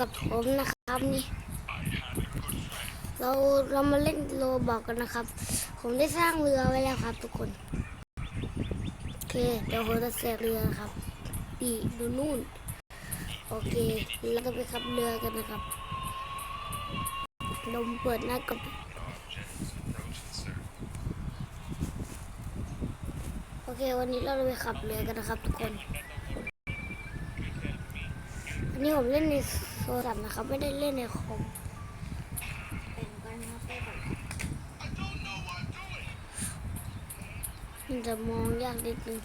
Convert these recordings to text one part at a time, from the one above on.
กับผมนะครับนี่ เราเรามาเล่นโลบอกกันนะครับ ผมได้สร้างเรือไว้แล้วครับทุกคน โอเค เดี๋ยวผมจะเสกเรือนะครับปีดูนู่น โอเคเราจะไปขับเรือกันนะครับลมเปิดหน้ากับโอเค วันนี้เราจะไปขับเรือกันนะครับทุกคน อันนี้ผมเล่นใน โทรศัพท์นะครับไม่ได้เล่นในคอมแบ่งกันครับไปก่อนมันจะมองยากนิดนึง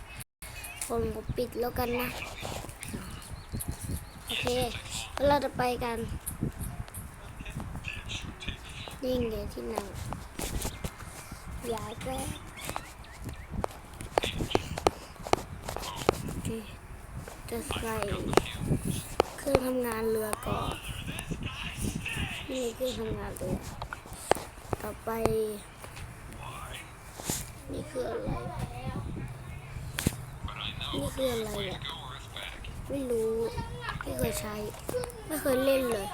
ผมก็ปิดแล้วกันนะ โอเคแล้วเราจะไปกัน ยิ่งใหญ่ที่ไหนอยากแก้จะใส่ รื่องทำงานเรือก่อนนี่เครื่องทำงานเรือ ต่อไป นี่คืออะไร นี่คืออะไรอะไม่รู้ไม่เคยใช้ ไม่เคยเล่นเลย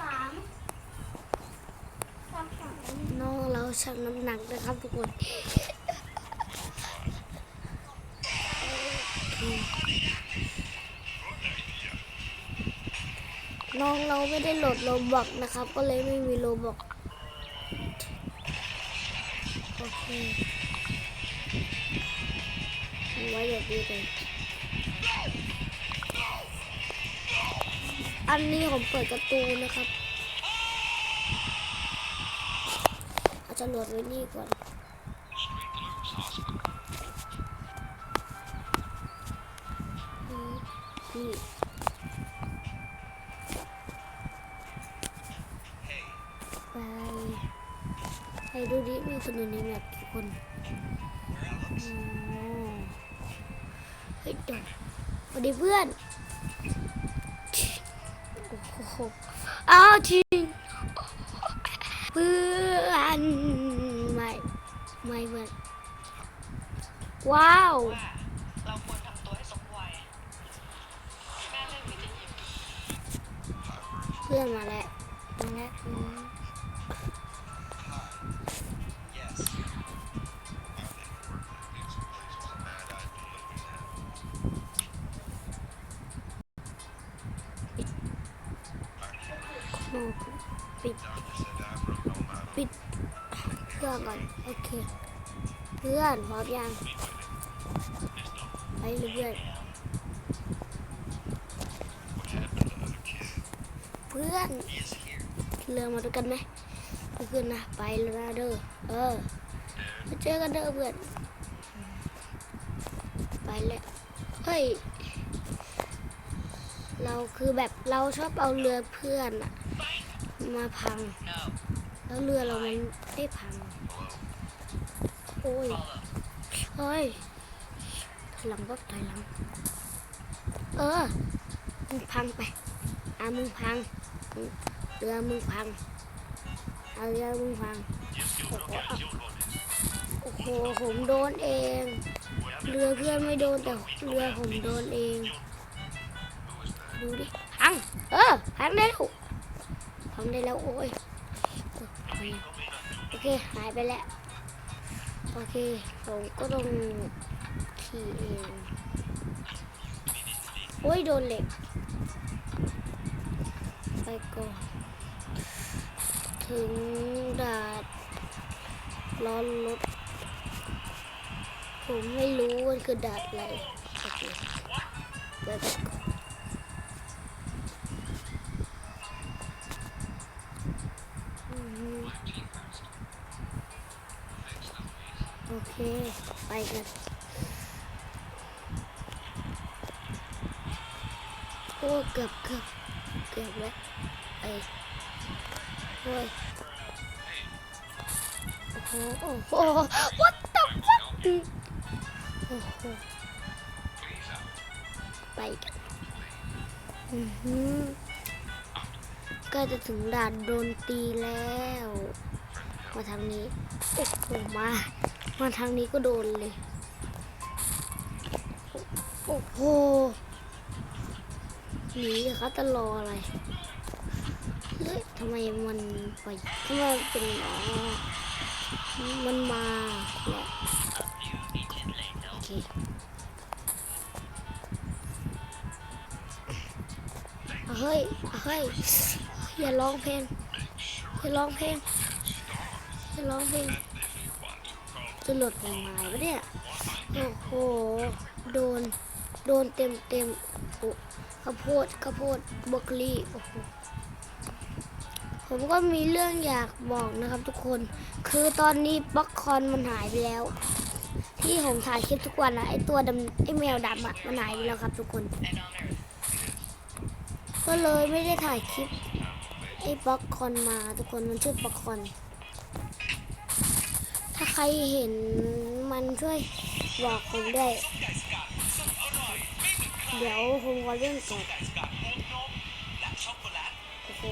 น้องเราชั่งน้ำหนักนะครับทุกคน น้องเราไม่ได้โหลดโลบอกนะครับ ก็เลยไม่มีโลบอกโอเคไว้อย่างนี้เลยอันนี้ผมเปิดการะตูนะครับอาจจะโหลดไว้นี่ก่อนนี่ ไปไปดูดิมี คนอยู่ในแมปกี่คนเฮ้ยเดี๋ยวสวัสดีเพื่อน โอ้โหอ้าวจริงเพื่อนไม่ไม่เพื่อนว้าวว่าเราควรทำตัวให้สมวัยแม่เล่นหรือจะยิบเพื่อนมาแล้ว เพื่องก่อนโอเค เพื่อนพร้อมยังไปเพื่อนเพื่อนเรือมาด้วยกันไหมไปขึ้นนะไปแล้วนะเด้อเออมาเจอกันเด้อเพื่อนไปแล้วเฮ้ยเราคือแบบเราชอบเอาเรือเพื่อนอะมาพัง แล้วเรือเรามันไม่พัง อ้ยเฮ้ยถอยหลังก็ถอยหลัง เออ มึงพังไปอะมึงพังเรือมึงพังเอาเรือมึงพังโอ้โหโอ้โห ผมโดนเอง เรือเพื่อนไม่โดนแต่เรือผมโดนเอง ดูดิ พัง เออ พังได้แล้วพังได้แล้วโอ้ย โอเค หายไปแล้ว โอเค ผมก็ต้องขี่เองโอ้ยโดนเหล็ก ไปก่อน ถึงดาดร้อนรถ ผมไม่รู้มันคือดาดอะไรโอเคไปก่อนอืมโอเค ไปกัน โอ้เกือบเกือบเกือบแล้วไอ้โอ้ยโอ้โหโอ้โห what the fuck โอ้โหไปกันอือหือก็จะถึงด่านโดนตีแล้ว มาทางนี้โอ้โหมา มาทางนี้ก็โดนเลย โอ้โหหนีเขาจะรออะไร เฮ้ยทำไมมันไปทำไมเป็นอ๋อมันมาแล้วโอเคเฮ้ย เฮ้ย อย่าร้องเพลง อย่าร้องเพลง อย่าร้องเพลงจะหลุดเพลงมาปะเนี่ยโอ้โหโดนโดนเต็มเต็มๆโอ้ข้าวโพดข้าวโพดบรอกลี่โอ้โหผมก็มีเรื่องอยากบอกนะครับทุกคน คือตอนนี้ป๊อกคอนมันหายไปแล้ว ที่ผมถ่ายคลิปทุกวันนะไอตัวดำไอแมวดำอะมันหายไปแล้วครับทุกคน ก็เลยไม่ได้ถ่ายคลิปไอป๊อกคอนมาทุกคนมันชื่อป๊อกคอน ถ้าใครเห็นมันช่วยบอกผมด้วย เดี๋ยวผมขอเล่นก่อนโอ้โห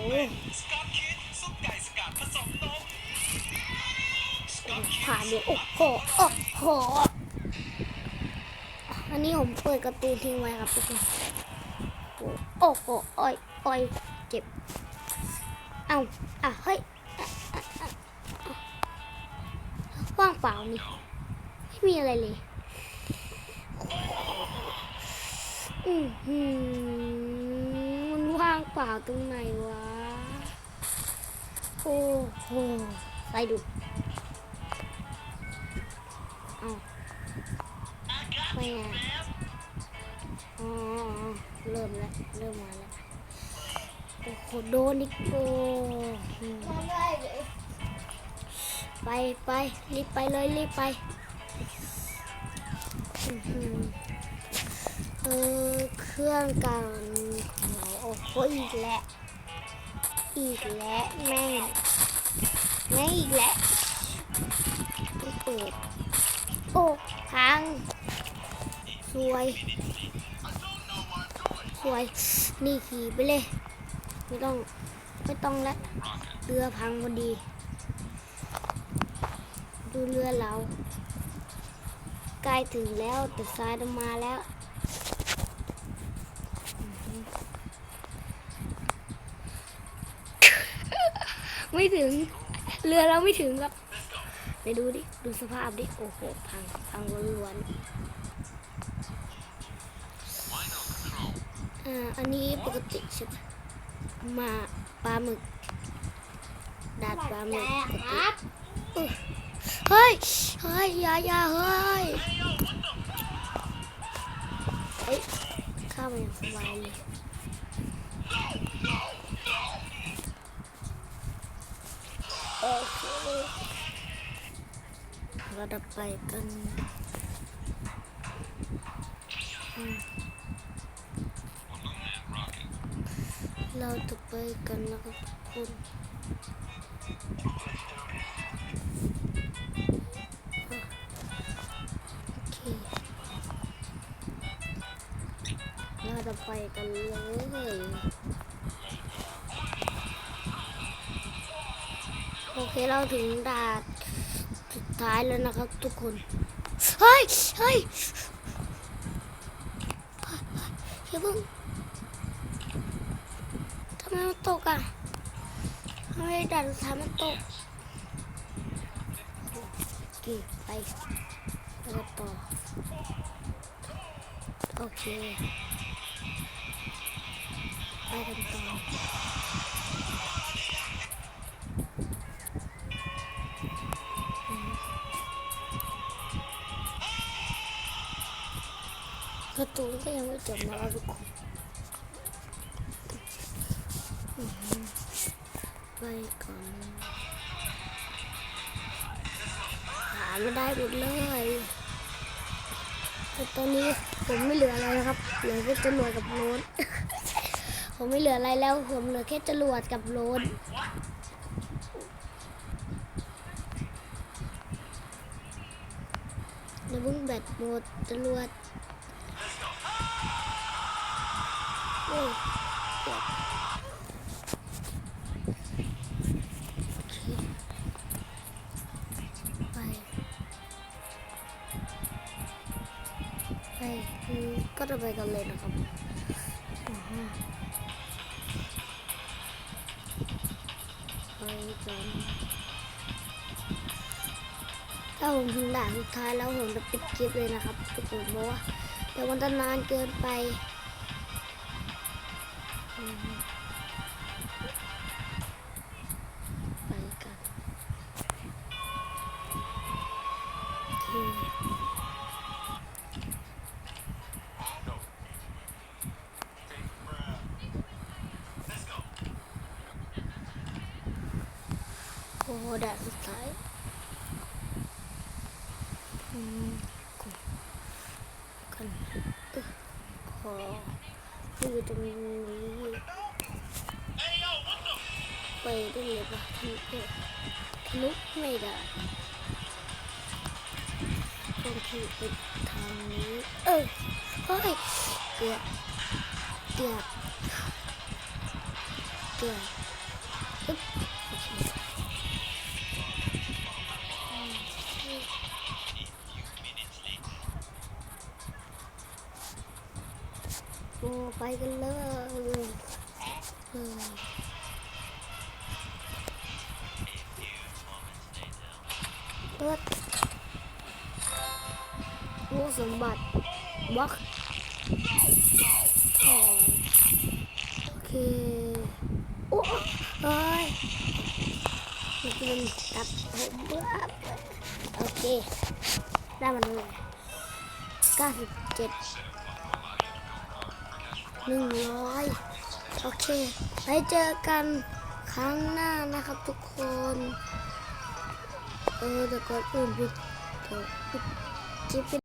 ผ่านเลยโอ้โหโอ้โหอันนี้ผมเปิดกร์ตูนทิ้งไว้ครับทุกคนโอ้โหอ้อยอ้อยเจ็บ เอ้าอะเฮ้ย ว่างเปล่านี่ไม่มีอะไรเลย อือหือมันว่างเปล่าตรงไหนวะ โอ้โหไปดูเอาไม่ไงอ๋อเริ่มแล้ว เริ่มมาแล้ว โอ้โห โดนอีกโอ้ ไปไปรีบไปเลยรีบไปเออเครื่องกันของเราโอ้โหอีกแล้วอีกแล้วแม่แม่อีกแล้วเปิดโอ้พังสวยสวยนี่ขี่ไปเลย ไม่ต้องไม่ต้องแล้วเรือพังพอดี ดูเรือเราใกล้ถึงแล้วแต่ทรายมาแล้วไม่ถึง เรือเราไม่ถึงครับไปดูดิ ดูสภาพดิ โอ้โห พัง พังล้วนอ่า อันนี้ปกติใช่ปะมาปลาหมึก ดาดปลาหมึกปกติ เฮ้ย เฮ้ยอย่าอย่าเฮ้ยเฮ้ยข้ามาอย่างสบายเลยโอเคเราจะไปกันเราจะไปกันนะครับทุกคน ไปกันเลยโอเคเราถึงด่านสุดท้ายแล้วนะครับทุกคน เฮ้ยเฮ้ยอย่าเพิ่งทำไมมันตกอะทำไมด่านสุดท้ายมันตกโอเคไปไปกันต่อโอเค ไปกันต่อกร์ตูนก็ยังไม่จบนะครับทุกคนไปก่อนหาไม่ได้หมดเลยแต่ตอนนี้ผมไม่เหลืออะไรนะครับเหลือแค่จรวดกับโรน ผมไม่เหลืออะไรแล้ว ผมเหลือแค่จรวดกับโรนแล้วเพิ่งแบตหมดจรวดโอ้ยเจ็บโอเคไปไปก็จะไปกันเลยนะครับ สองถ้าผมถึงด่านสุดท้ายแล้วผมจะปิดคลิปเลยนะครับทุกคนเพราะว่าเดี๋ยวมันจะนานเกินไปอืมไป อ้ด่านสุดท้ายอืมกดกันเออขออยู่ตรงนี้ไปได้เลยปะทะลุได้ทะลุไม่ได้ต้องที่ไปทางนี้ เออเฮ้ยเกือบเกือบเกือบ ไปกันเลยเออเปิดโอ้สมบัติบล็อกโอเค โอ้เฮ้ยมันเป็นตับผมเบื่อโอเค ได้มันเลยเก้าสิบเจ็ด หนึ่งร้อยโอเค ไปเจอกันครั้งหน้านะครับทุกคน เออแต่ก่อนอื่นปิดเดี๋ยวปิดคลิป